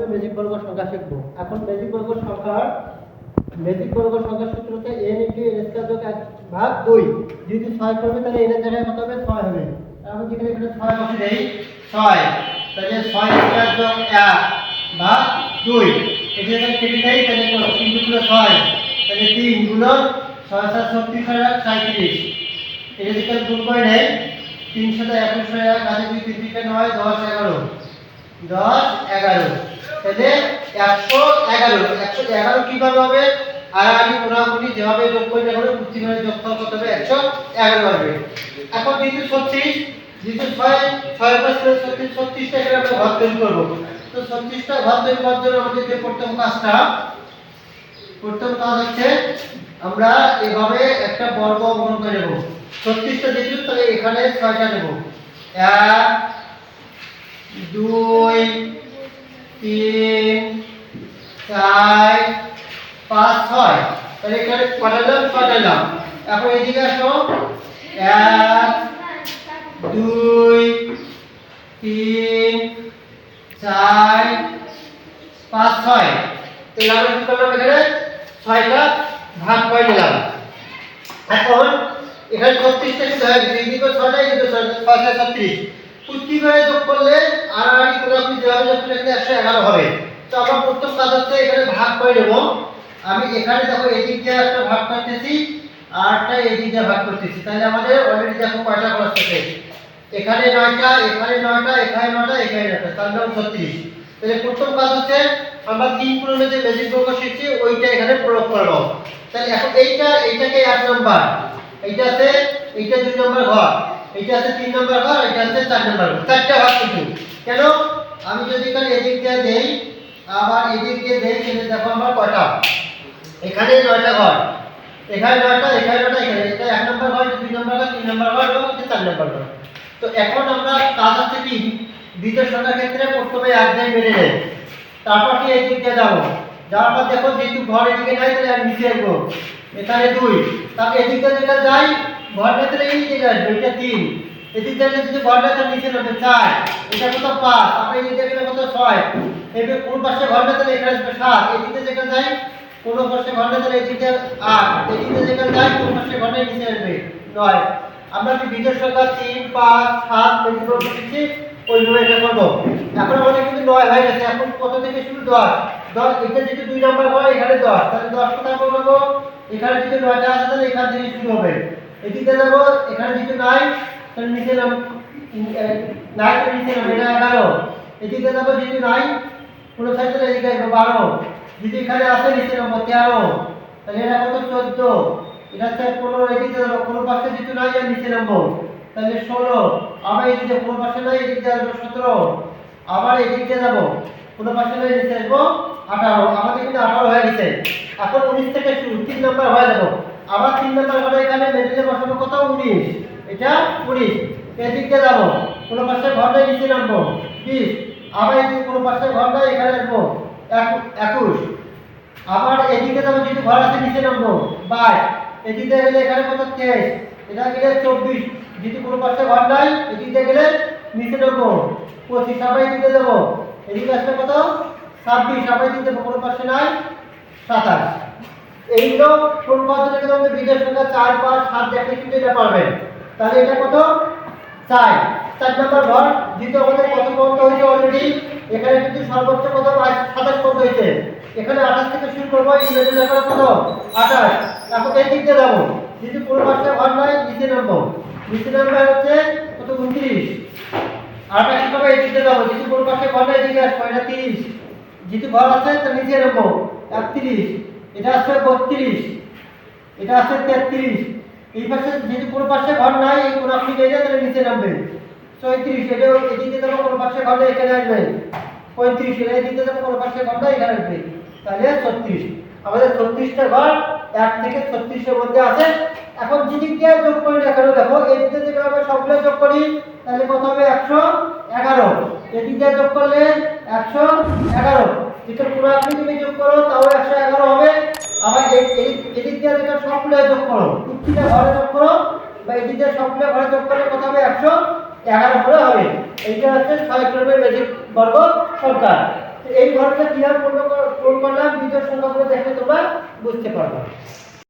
ক্রমে ম্যাজিক বর্গ সংখ্যা শিখব। এখন ম্যাজিক বর্গ সংখ্যার ম্যাজিক বর্গ সংখ্যার সূত্র হচ্ছে এন ইন্টু এন স্কয়ার যোগ এক ভাগ দুই। যদি ছয় করবে, তাহলে এর জায়গায় কত হবে? ছয় হবে। আমি যেখানে এখানে ছয় বসে দেই, ছয়। তাহলে ছয় স্কয়ার যোগ এক ভাগ দুই। এখানে যদি কেটে দেই, তাহলে তিন দুগুলো ছয়। তাহলে তিনগুলো ছয় সাত ছত্রিশ হয় আর সাঁত্রিশ এটা যদি গুণ করে নেয়, তিনশো একুশ আর কাজে দুই তিন তিনটে নয়, দশ এগারো। দশ এগারো। তাহলে একশো এগারো একশো এগারো কীভাবে হবে? আর আমি কোনাকুনি যেভাবে যোগ করে দেখো উত্তীর্ণের যোগফল হবে? একশো এগারো হবে। এখন যেহেতু ছত্রিশ, যেহেতু ছয় ছয় পাঁচ ছত্রিশ, ছত্রিশটা এখানে আমরা ঘর তৈরি করব। তো ছত্রিশটা ঘর তৈরি করার জন্য আমাদের যে প্রথম কাজটা, প্রথম কাজ হচ্ছে আমরা এভাবে একটা বর্গ অঙ্কন করে নেব। ছত্রিশটা যেহেতু তাহলে এখানে ছয়টা নেব। এক, দুই চার, পাঁচ, ছয়। তাহলে এখানে পাঠালাম পাঠালাম। এখন এদিকে আসো। এক, দুই, তিন, চার, পাঁচ, ছয়। তাহলে আমরা কি করলাম এখানে? ছয়টা ভাগ করে নিলাম। এখন এখানে ছত্রিশটা গেছে এদিকে ছয়টা এদিকে ছয়টা ছয়টা ছত্রিশ। করে যোগ করলে আড়াআড়ি করে আপনি যেভাবে যোগ করলে একশো এগারো হবে। তো আমরা প্রথম কাজ এখানে ভাগ করে নেব। আমি এখানে দেখো এদিক দিয়ে একটা ভাগ করতেছি আরটা এদিক দিয়ে ভাগ করতেছি। তাহলে আমাদের অলরেডি দেখো কয়টা খরচ হচ্ছে এখানে নয়টা এখানে নয়টা এখানে নয়টা এখানে নয়টা, তার নাম ছত্রিশ তাহলে প্রথম কাজ হচ্ছে আমরা তিন পূরণে যে ম্যাজিক বর্গ শিখছি, ওইটা এখানে প্রয়োগ করব তাহলে এখন এইটা, এইটাকে এক নম্বর। এইটা আছে, এইটা দুই নম্বর ঘর। এইটা আছে তিন নম্বর ঘর, এইটা আছে চার নম্বর ঘর। চারটা ভাগ কিন্তু। কেন? আমি যদি এখানে এদিক দিয়ে দেই আবার এদিক দিয়ে তাহলে দেখো আমার কয়টা? এখানে নয়টা ঘর। এখানে নয়টা এখানে নয়টা, এখানে এটা এক নম্বর ঘর দুই নম্বর ঘর, তিন নম্বর ঘর এবং চার নম্বর ঘর। তো এখন আমরা কাজ হচ্ছে কি? দ্বিতীয় সংখ্যার ক্ষেত্রে প্রথমে এক জায়গায় বেড়ে যায় তারপর কি এই দিক দিয়ে যাব? যাওয়ার পর দেখো যেহেতু ঘর এদিকে নাই, তাহলে আমি নিচে আসব। এখানে দুই। তারপর এদিক দিয়ে যেটা যাই, ঘর ভেতরে এই দিকে আসবে, এটা তিন। এদিক থেকে যদি ঘর ভেতরে নিচে নামবে চার। এটা কত? পাঁচ। তারপরে এই দিকে কত? ছয়। এবার কোন পাশে ঘর তাহলে এখানে আসবে সাত, এদিক যেখানে যাই কোন পাশে ঘর তাহলে এই দিকে আট, এদিক যেখানে যাই কোন পাশে ঘর নিচে আসবে নয়। আমরা যে বিজয় সংখ্যা তিন, পাঁচ, সাত, বেশি করে দিচ্ছি ওইভাবে এটা করব। এখন আমাদের কিন্তু নয় হয়ে গেছে। এখন কত থেকে শুরু? দশ। দশ এটা যদি দুই নম্বর হয়, এখানে দশ। তাহলে দশ কোথায় করব এখানে যদি নয়টা আছে, তাহলে এখান থেকে শুরু হবে। এদিকে যাব, এখানে যদি নাই তাহলে নিচে নাম নাই নিচে নাম, এটা এগারো। এদিকে যাব যদি নাই তাহলে এদিকে আসব বারো। যদি এখানে আসে নিচে নামবো তেরো। তাহলে এটা কত? চোদ্দ। এটা হচ্ছে পনেরো, এদিকে কোনো পাশে যদি নাই, আর নিচে নামবো। তাহলে ষোলো। আবার এদিকে কোনো পাশে নাই, এদিকে আসব সতেরো। আবার এদিকে যাব। কোনো পাশে নাই, নিচে আসব আঠারো। আমাদের কিন্তু আঠারো হয়ে গেছে। এখন উনিশ থেকে শুরু, তিন নম্বর হয়ে যাব। আবার তিন নম্বর ঘরে এখানে মেডিলে বসাবো কত? উনিশ। এটা উনিশ এদিকে যাব। কোনো পাশে ঘর নিচে নামবো। বিশ। আবার এদিকে কোনো পাশে ঘর এখানে আসব এক- একুশ। আবার এদিকে যাব যদি ঘর আছে, নিচে নামবো। বাইশ এদিকে গেলে এখানে কত? তেইশ। এটা গেলে চব্বিশ। যদি কোনো পাশে ঘর নাই, এদিকে গেলে নিচে নামবো। পঁচিশ। আবার এদিকে যাব এদিকে আসলে কত? ছাব্বিশ। আবার এদিকে যাব কোনো পাশে নাই, সাতাশ। এইগুলো কোন পদ্ধতি থেকে আমাদের বিজয় সংখ্যা চার, পাঁচ, সাত দেখলে কিন্তু এটা পারবেন তাহলে এটা কত? চার। চার নম্বর ঘর, দ্বিতীয় আমাদের কত পর্যন্ত হয়েছে অলরেডি এখানে কিন্তু সর্বোচ্চ কত? সাতাশ পর্যন্ত হয়েছে। এখানে আঠাশ থেকে শুরু করব ইংরেজি লেখার কত আঠাশ। এখন এই দিক দিয়ে যাব। যদি পুরো পাশে ঘর নয়, নিচে নামবো। নিচে নামবে হচ্ছে কত? উনত্রিশ। আঠাশ হবে এই দিকে যাব। যদি পুরো পাশে ঘর নয়, এদিকে আসব, এটা তিরিশ। যেহেতু ঘর আছে তো নিচে নামবো। একত্রিশ। এটা আছে বত্রিশ। এটা আছে তেত্রিশ। এই পাশে যদি কোনো পাশে ঘর নাই এই কোনো আপনি তাহলে নিচে নামবেন। চৌত্রিশ এটা এদিকে যাব কোনো পাশে ঘর নেই এখানে আসবেন পঁয়ত্রিশ এটা এদিকে যাব কোনো পাশে ঘর নাই এখানে আসবে। তাহলে ছত্রিশ। আমাদের ছত্রিশটা ঘর এক থেকে ছত্রিশের মধ্যে আছে। এখন যেদিক দিয়ে যোগ করি এখানে দেখো এদিকে যদি আমরা সবগুলো যোগ করি, তাহলে কত হবে? একশো এগারো। এদিক যোগ করলে একশো এগারো। যেটা পুরো আপনি যদি যোগ করো, তাও একশো এগারো হবে। আবার এই এদিক দিয়ে যেটা সবগুলো যোগ করো ঘরে যোগ করো, বা এদিক দিয়ে সবগুলো ঘরে যোগ করলে কত হবে? একশো এগারো হলে হবে। এইটা হচ্ছে ছয় ক্রমের বেশি বর্গ সংখ্যা। এই ঘরটা কীভাবে পূর্ণ কর- পূরণ করলাম? বিজয় সংখ্যাগুলো দেখলে তোমরা বুঝতে পারবে।